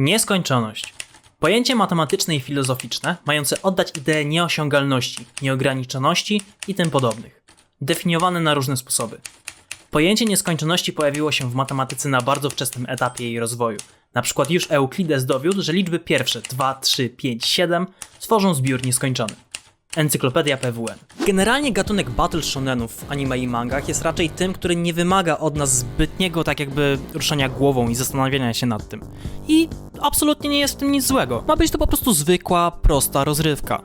Nieskończoność. Pojęcie matematyczne i filozoficzne, mające oddać ideę nieosiągalności, nieograniczoności i tym podobnych. Definiowane na różne sposoby. Pojęcie nieskończoności pojawiło się w matematyce na bardzo wczesnym etapie jej rozwoju. Na przykład już Euklides dowiódł, że liczby pierwsze 2, 3, 5, 7 tworzą zbiór nieskończony. Encyklopedia PWN. Generalnie gatunek battle shonenów w anime i mangach jest raczej tym, który nie wymaga od nas zbytniego tak jakby ruszania głową i zastanawiania się nad tym. I absolutnie nie jest w tym nic złego. Ma być to po prostu zwykła, prosta rozrywka.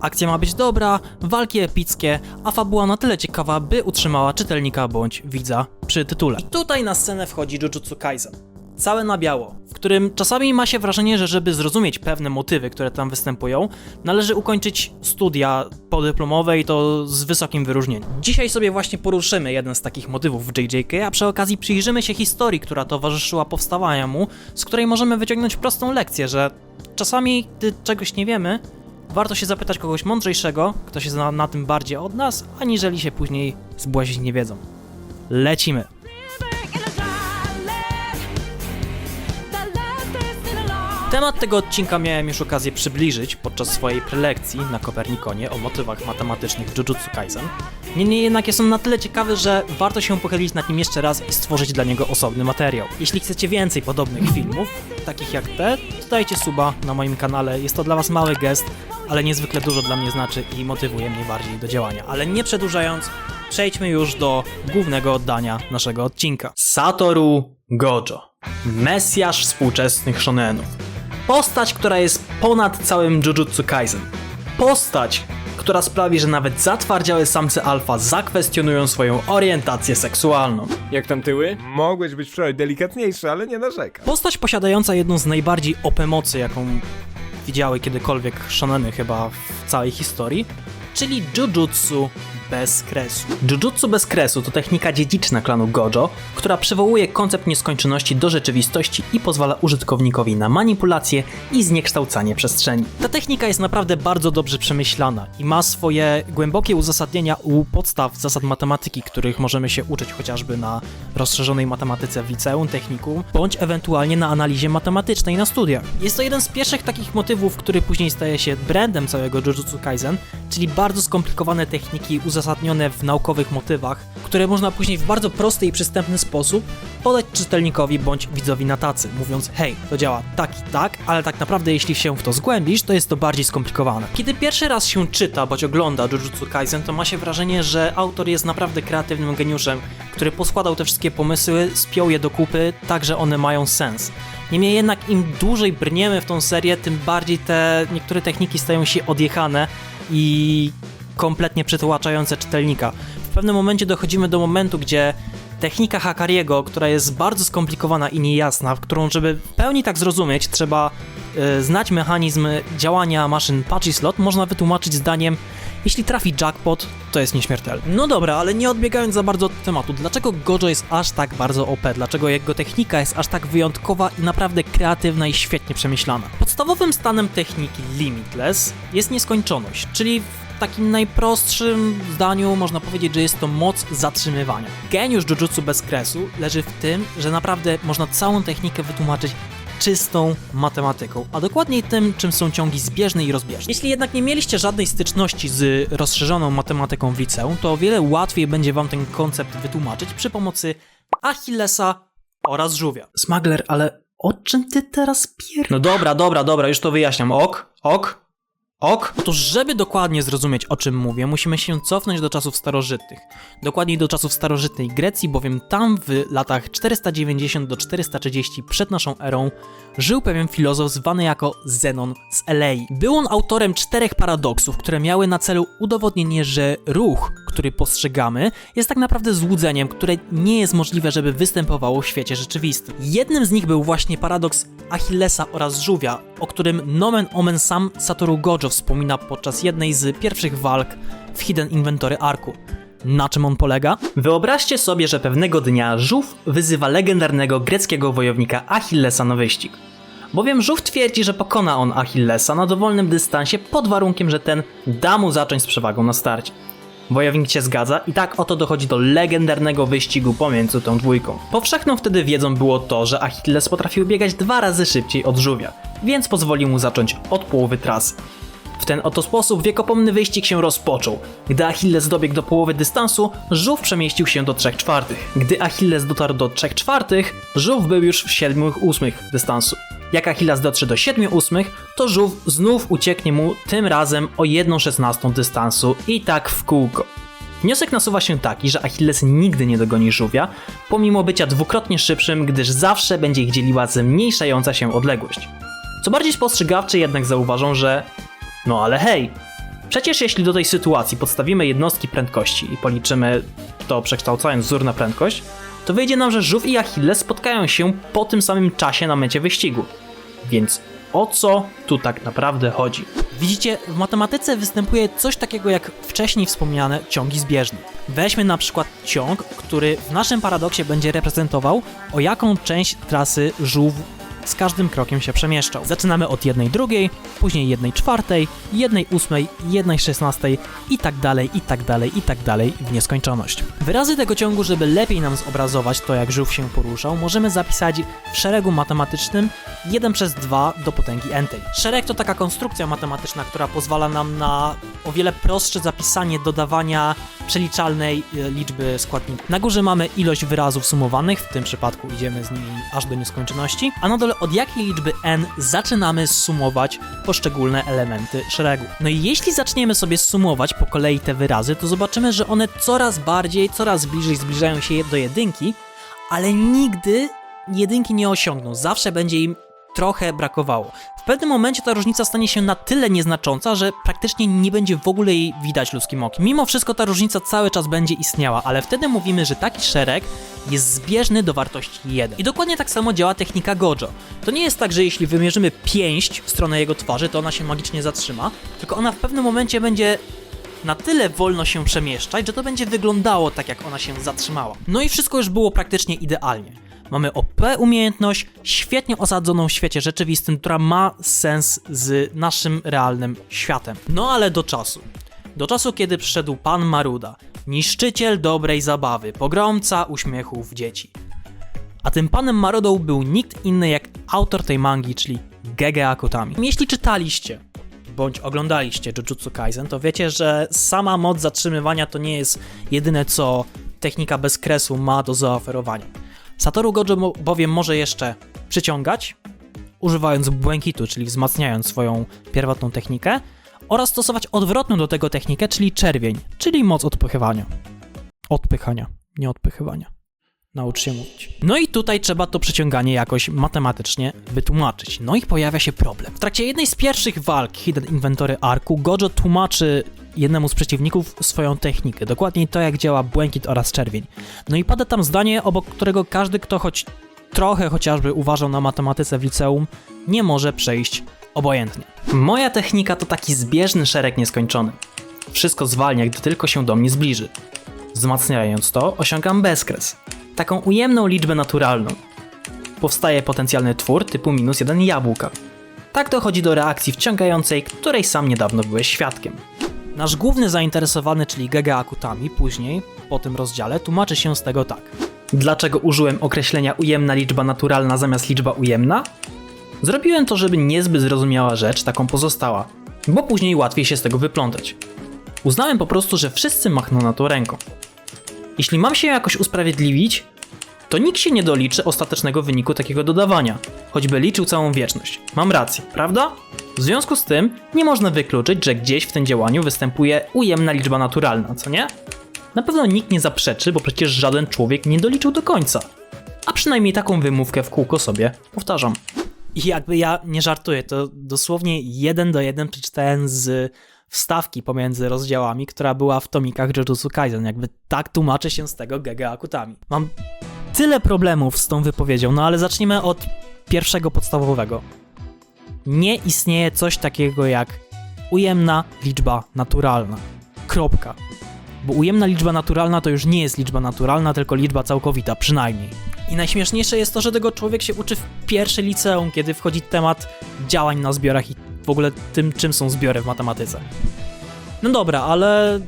Akcja ma być dobra, walki epickie, a fabuła na tyle ciekawa, by utrzymała czytelnika bądź widza przy tytule. I tutaj na scenę wchodzi Jujutsu Kaisen. Całe na biało, w którym czasami ma się wrażenie, że żeby zrozumieć pewne motywy, które tam występują, należy ukończyć studia podyplomowe i to z wysokim wyróżnieniem. Dzisiaj sobie właśnie poruszymy jeden z takich motywów w JJK, a przy okazji przyjrzymy się historii, która towarzyszyła powstawaniu mu, z której możemy wyciągnąć prostą lekcję, że czasami, gdy czegoś nie wiemy, warto się zapytać kogoś mądrzejszego, kto się zna na tym bardziej od nas, aniżeli się później zbłazić niewiedzą. Lecimy! Temat tego odcinka miałem już okazję przybliżyć podczas swojej prelekcji na Kopernikonie o motywach matematycznych Jujutsu Kaisen. Niemniej jednak jest on na tyle ciekawy, że warto się pochylić nad nim jeszcze raz i stworzyć dla niego osobny materiał. Jeśli chcecie więcej podobnych filmów, takich jak te, to dajcie suba na moim kanale. Jest to dla was mały gest, ale niezwykle dużo dla mnie znaczy i motywuje mnie bardziej do działania. Ale nie przedłużając, przejdźmy już do głównego oddania naszego odcinka. Satoru Gojo. Mesjasz współczesnych shonenów. Postać, która jest ponad całym Jujutsu Kaisen. Postać, która sprawi, że nawet zatwardziałe samce alfa zakwestionują swoją orientację seksualną. Jak tam tyły? Mogłeś być wczoraj delikatniejszy, ale nie narzekam. Postać posiadająca jedną z najbardziej OP mocy, jaką widziały kiedykolwiek shoneny chyba w całej historii, czyli Jujutsu bez kresu. Jujutsu bez kresu to technika dziedziczna klanu Gojo, która przywołuje koncept nieskończoności do rzeczywistości i pozwala użytkownikowi na manipulację i zniekształcanie przestrzeni. Ta technika jest naprawdę bardzo dobrze przemyślana i ma swoje głębokie uzasadnienia u podstaw zasad matematyki, których możemy się uczyć chociażby na rozszerzonej matematyce w liceum, technikum, bądź ewentualnie na analizie matematycznej na studiach. Jest to jeden z pierwszych takich motywów, który później staje się brandem całego Jujutsu Kaisen, czyli bardzo skomplikowane techniki uzasadnione w naukowych motywach, które można później w bardzo prosty i przystępny sposób podać czytelnikowi bądź widzowi na tacy, mówiąc hej, to działa tak i tak, ale tak naprawdę jeśli się w to zgłębisz, to jest to bardziej skomplikowane. Kiedy pierwszy raz się czyta bądź ogląda Jujutsu Kaisen, to ma się wrażenie, że autor jest naprawdę kreatywnym geniuszem, który poskładał te wszystkie pomysły, spiął je do kupy, tak że one mają sens. Niemniej jednak im dłużej brniemy w tą serię, tym bardziej te niektóre techniki stają się odjechane i kompletnie przytłaczające czytelnika. W pewnym momencie dochodzimy do momentu, gdzie technika Hakariego, która jest bardzo skomplikowana i niejasna, w którą, żeby w pełni tak zrozumieć, trzeba e, znać mechanizm działania maszyn Patchy Slot, można wytłumaczyć zdaniem jeśli trafi jackpot, to jest nieśmiertelny. No dobra, ale nie odbiegając za bardzo od tematu, dlaczego Gojo jest aż tak bardzo OP? Dlaczego jego technika jest aż tak wyjątkowa i naprawdę kreatywna i świetnie przemyślana? Podstawowym stanem techniki Limitless jest nieskończoność, czyli takim najprostszym zdaniu można powiedzieć, że jest to moc zatrzymywania. Geniusz Jujutsu bez kresu leży w tym, że naprawdę można całą technikę wytłumaczyć czystą matematyką, a dokładniej tym, czym są ciągi zbieżne i rozbieżne. Jeśli jednak nie mieliście żadnej styczności z rozszerzoną matematyką w liceum, to o wiele łatwiej będzie wam ten koncept wytłumaczyć przy pomocy Achillesa oraz żółwia. Smuggler, ale o czym ty teraz pier... No dobra, dobra, dobra, już to wyjaśniam. Ok, ok, Ok. Otóż, żeby dokładnie zrozumieć o czym mówię, musimy się cofnąć do czasów starożytnych. Dokładniej do czasów starożytnej Grecji, bowiem tam w latach 490 do 430 przed naszą erą żył pewien filozof zwany jako Zenon z Elei. Był on autorem czterech paradoksów, które miały na celu udowodnienie, że ruch, który postrzegamy, jest tak naprawdę złudzeniem, które nie jest możliwe, żeby występowało w świecie rzeczywistym. Jednym z nich był właśnie paradoks Achillesa oraz żółwia, o którym nomen omen sam Satoru Gojo wspomina podczas jednej z pierwszych walk w Hidden Inventory Arku. Na czym on polega? Wyobraźcie sobie, że pewnego dnia żółw wyzywa legendarnego greckiego wojownika Achillesa na wyścig. Bowiem żółw twierdzi, że pokona on Achillesa na dowolnym dystansie pod warunkiem, że ten da mu zacząć z przewagą na starcie. Wojownik się zgadza i tak oto dochodzi do legendarnego wyścigu pomiędzy tą dwójką. Powszechną wtedy wiedzą było to, że Achilles potrafił biegać dwa razy szybciej od żółwia, więc pozwolił mu zacząć od połowy trasy. W ten oto sposób wiekopomny wyścig się rozpoczął. Gdy Achilles dobiegł do połowy dystansu, żółw przemieścił się do 3 czwartych. Gdy Achilles dotarł do 3 czwartych, żółw był już w 7 ósmych dystansu. Jak Achilles dotrze do 7 ósmych, to żółw znów ucieknie mu tym razem o 1 szesnastą dystansu i tak w kółko. Wniosek nasuwa się taki, że Achilles nigdy nie dogoni żółwia, pomimo bycia dwukrotnie szybszym, gdyż zawsze będzie ich dzieliła zmniejszająca się odległość. Co bardziej spostrzegawczy jednak zauważą, że no ale hej, przecież jeśli do tej sytuacji podstawimy jednostki prędkości i policzymy to przekształcając wzór na prędkość, to wyjdzie nam, że żółw i Achilles spotkają się po tym samym czasie na mecie wyścigu. Więc o co tu tak naprawdę chodzi? Widzicie, w matematyce występuje coś takiego jak wcześniej wspomniane ciągi zbieżne. Weźmy na przykład ciąg, który w naszym paradoksie będzie reprezentował, o jaką część trasy żółw z każdym krokiem się przemieszczał. Zaczynamy od jednej drugiej, później jednej czwartej, jednej ósmej, jednej szesnastej i tak dalej, i tak dalej, i tak dalej w nieskończoność. Wyrazy tego ciągu, żeby lepiej nam zobrazować to, jak żółw się poruszał, możemy zapisać w szeregu matematycznym 1 przez 2 do potęgi n-tej. Szereg to taka konstrukcja matematyczna, która pozwala nam na o wiele prostsze zapisanie dodawania przeliczalnej e, liczby składników. Na górze mamy ilość wyrazów sumowanych, w tym przypadku idziemy z nimi aż do nieskończoności, a na dole od jakiej liczby n zaczynamy sumować poszczególne elementy szeregu. No i jeśli zaczniemy sobie sumować po kolei te wyrazy, to zobaczymy, że one coraz bardziej, coraz bliżej zbliżają się do jedynki, ale nigdy jedynki nie osiągną. Zawsze będzie im trochę brakowało. W pewnym momencie ta różnica stanie się na tyle nieznacząca, że praktycznie nie będzie w ogóle jej widać ludzkim okiem. Mimo wszystko ta różnica cały czas będzie istniała, ale wtedy mówimy, że taki szereg jest zbieżny do wartości 1. I dokładnie tak samo działa technika Gojo. To nie jest tak, że jeśli wymierzymy pięść w stronę jego twarzy, to ona się magicznie zatrzyma, tylko ona w pewnym momencie będzie na tyle wolno się przemieszczać, że to będzie wyglądało tak, jak ona się zatrzymała. No i wszystko już było praktycznie idealnie. Mamy OP umiejętność, świetnie osadzoną w świecie rzeczywistym, która ma sens z naszym realnym światem. No ale do czasu. Do czasu, kiedy przyszedł pan Maruda, niszczyciel dobrej zabawy, pogromca uśmiechów dzieci. A tym panem Marudą był nikt inny jak autor tej mangi, czyli Gege Akutami. Jeśli czytaliście bądź oglądaliście Jujutsu Kaisen, to wiecie, że sama moc zatrzymywania to nie jest jedyne, co technika bez kresu ma do zaoferowania. Satoru Gojo bowiem może jeszcze przyciągać, używając błękitu, czyli wzmacniając swoją pierwotną technikę, oraz stosować odwrotną do tego technikę, czyli czerwień, czyli moc odpychywania. Odpychania, nie odpychywania. Naucz się mówić. No i tutaj trzeba to przeciąganie jakoś matematycznie wytłumaczyć. No i pojawia się problem. W trakcie jednej z pierwszych walk Hidden Inventory Arku Gojo tłumaczy jednemu z przeciwników swoją technikę, dokładniej to jak działa błękit oraz czerwień. No i pada tam zdanie, obok którego każdy, kto choć trochę chociażby uważał na matematyce w liceum, nie może przejść obojętnie. Moja technika to taki zbieżny szereg nieskończony. Wszystko zwalnia, gdy tylko się do mnie zbliży. Wzmacniając to, osiągam bezkres. Taką ujemną liczbę naturalną. Powstaje potencjalny twór typu minus jeden jabłka. Tak dochodzi do reakcji wciągającej, której sam niedawno byłeś świadkiem. Nasz główny zainteresowany, czyli Gege Akutami, później, po tym rozdziale, tłumaczy się z tego tak. Dlaczego użyłem określenia ujemna liczba naturalna zamiast liczba ujemna? Zrobiłem to, żeby niezbyt zrozumiała rzecz taką pozostała, bo później łatwiej się z tego wyplątać. Uznałem po prostu, że wszyscy machną na to ręką. Jeśli mam się jakoś usprawiedliwić, to nikt się nie doliczy ostatecznego wyniku takiego dodawania, choćby liczył całą wieczność. Mam rację, prawda? W związku z tym nie można wykluczyć, że gdzieś w tym działaniu występuje ujemna liczba naturalna, co nie? Na pewno nikt nie zaprzeczy, bo przecież żaden człowiek nie doliczył do końca. A przynajmniej taką wymówkę w kółko sobie powtarzam. I jakby ja nie żartuję, to dosłownie jeden do jeden przeczytałem z wstawki pomiędzy rozdziałami, która była w tomikach Jujutsu Kaisen. Jakby tak tłumaczy się z tego Gege Akutami. Mam tyle problemów z tą wypowiedzią, no ale zacznijmy od pierwszego podstawowego. Nie istnieje coś takiego jak ujemna liczba naturalna. Kropka. Bo ujemna liczba naturalna to już nie jest liczba naturalna, tylko liczba całkowita, przynajmniej. I najśmieszniejsze jest to, że tego człowiek się uczy w pierwszej liceum, kiedy wchodzi temat działań na zbiorach i w ogóle tym, czym są zbiory w matematyce. No dobra, ale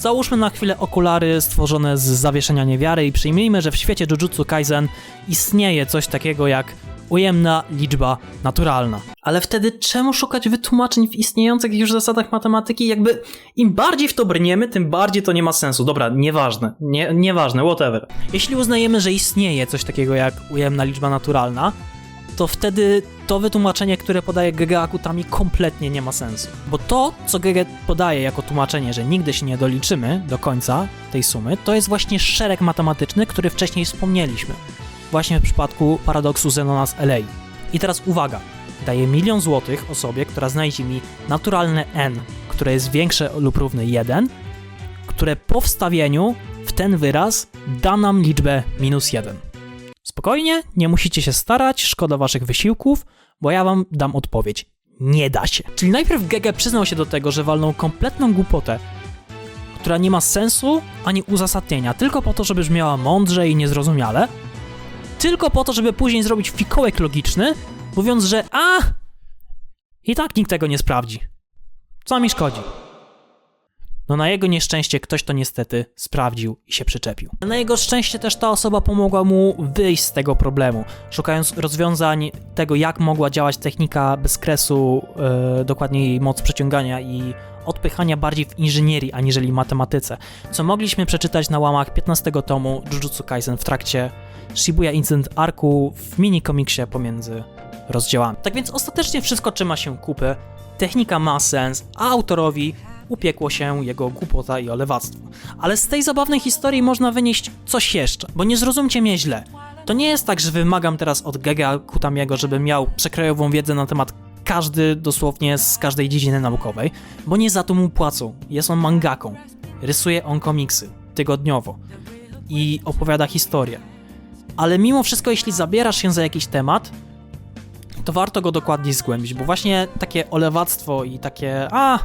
Załóżmy na chwilę okulary stworzone z zawieszenia niewiary i przyjmijmy, że w świecie Jujutsu Kaisen istnieje coś takiego jak ujemna liczba naturalna. Ale wtedy czemu szukać wytłumaczeń w istniejących już zasadach matematyki? Jakby im bardziej w to brniemy, tym bardziej to nie ma sensu. Dobra, nieważne, nie, nieważne, whatever. Jeśli uznajemy, że istnieje coś takiego jak ujemna liczba naturalna, to wtedy to wytłumaczenie, które podaje Gege Akutami kompletnie nie ma sensu. Bo to, co Gege podaje jako tłumaczenie, że nigdy się nie doliczymy do końca tej sumy, to jest właśnie szereg matematyczny, który wcześniej wspomnieliśmy. Właśnie w przypadku paradoksu Zenona z LA. I teraz uwaga, daję milion złotych osobie, która znajdzie mi naturalne n, które jest większe lub równe 1, które po wstawieniu w ten wyraz da nam liczbę minus 1. Spokojnie, nie musicie się starać, szkoda waszych wysiłków, bo ja wam dam odpowiedź. Nie da się. Czyli najpierw Gege przyznał się do tego, że walnął kompletną głupotę, która nie ma sensu ani uzasadnienia, tylko po to, żeby brzmiała mądrze i niezrozumiale, tylko po to, żeby później zrobić fikołek logiczny, mówiąc, że a i tak nikt tego nie sprawdzi. Co mi szkodzi? No na jego nieszczęście ktoś to niestety sprawdził i się przyczepił. Na jego szczęście też ta osoba pomogła mu wyjść z tego problemu, szukając rozwiązań tego, jak mogła działać technika bez kresu, jej moc przeciągania i odpychania bardziej w inżynierii aniżeli matematyce, co mogliśmy przeczytać na łamach 15 tomu Jujutsu Kaisen w trakcie Shibuya Incident Arku w mini komiksie pomiędzy rozdziałami. Tak więc ostatecznie wszystko trzyma się kupy, technika ma sens, a autorowi upiekło się jego głupota i olewactwo. Ale z tej zabawnej historii można wynieść coś jeszcze, bo nie zrozumcie mnie źle. To nie jest tak, że wymagam teraz od Gega Kutamiego, żeby miał przekrojową wiedzę na temat każdy dosłownie z każdej dziedziny naukowej, bo nie za to mu płacą. Jest on mangaką. Rysuje on komiksy tygodniowo i opowiada historię. Ale mimo wszystko, jeśli zabierasz się za jakiś temat, to warto go dokładniej zgłębić, bo właśnie takie olewactwo i takie a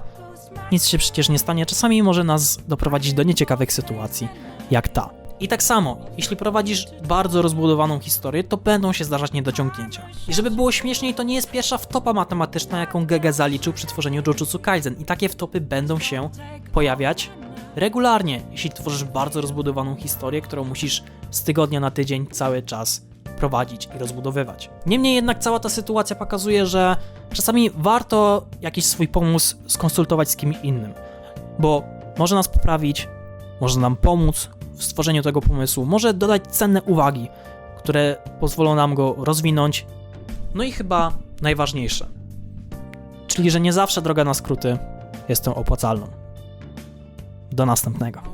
nic się przecież nie stanie, czasami może nas doprowadzić do nieciekawych sytuacji, jak ta. I tak samo, jeśli prowadzisz bardzo rozbudowaną historię, to będą się zdarzać niedociągnięcia. I żeby było śmieszniej, to nie jest pierwsza wtopa matematyczna, jaką Gege zaliczył przy tworzeniu Jujutsu Kaisen i takie wtopy będą się pojawiać regularnie, jeśli tworzysz bardzo rozbudowaną historię, którą musisz z tygodnia na tydzień cały czas prowadzić i rozbudowywać. Niemniej jednak cała ta sytuacja pokazuje, że czasami warto jakiś swój pomysł skonsultować z kimś innym, bo może nas poprawić, może nam pomóc w stworzeniu tego pomysłu, może dodać cenne uwagi, które pozwolą nam go rozwinąć. No i chyba najważniejsze, czyli że nie zawsze droga na skróty jest tą opłacalną. Do następnego.